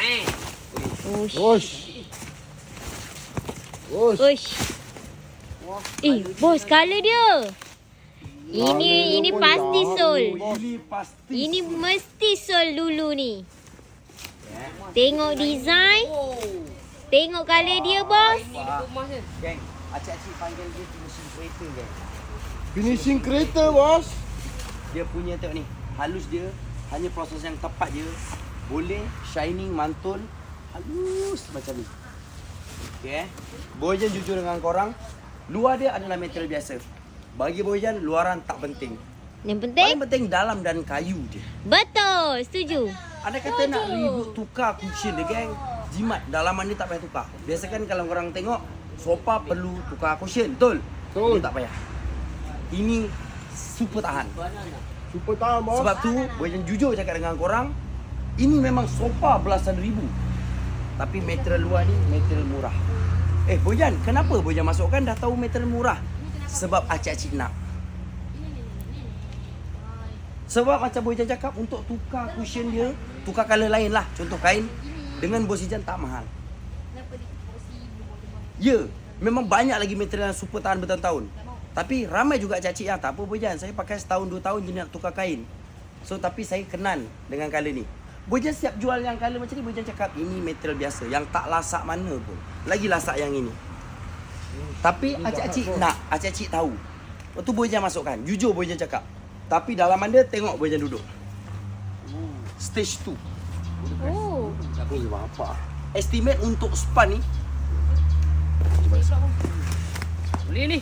eh. Ush. Bos. Bos. Ush. Eh, bos, color dia. Ini Colour ini pasti sol. Ini pasti. Ini mesti sol dulu ni. Tengok design. Tengok color dia, bos. Geng, acik-acik panggil dia finishing kereta geng. Finishing kereta, bos. Dia punya tengok ni. Halus dia. Hanya proses yang tepat je. Boleh shining mantul. Halus macam ni. Okay eh. Boyan jujur dengan korang. Luar dia adalah metal biasa. Bagi Boyan, luaran tak penting. Yang penting, Paling penting dalam dan kayu dia. betul. Setuju. Anda kata nak ribut tukar cushion dia geng. Jimat dalaman dia tak payah tukar. Biasa kan kalau orang tengok sofa perlu tukar cushion, betul? Betul. Ini tak payah. Ini super tahan. Super tahan, bos. Sebab tu, Boyan jujur cakap dengan korang, ini memang sofa belasan ribu. Tapi material luar ni material murah. Eh Boyan, kenapa Boyan masukkan dah tahu material murah? Sebab acik-acik nak. Sebab macam Boyan cakap untuk tukar cushion dia, tukar color lain lah. Contoh kain dengan bos hijau tak mahal. Ya, memang banyak lagi material yang super tahan bertahun-tahun. Tapi ramai juga cacik yang tak apa Bojan, saya pakai setahun dua tahun je nak tukar kain. So tapi saya kenal dengan color ni. Bojan siap jual yang color macam ni, Bojan cakap ini material biasa yang tak lasak mana pun. Lagi lasak yang ini. Tapi acik-acik nak, acik-acik tahu. Lepas tu Bojan masukkan. Jujur Bojan cakap. Tapi dalaman dia tengok Bojan duduk. Stage 2. Oh. Tapi apa? Estimate untuk span ni Boleh ni.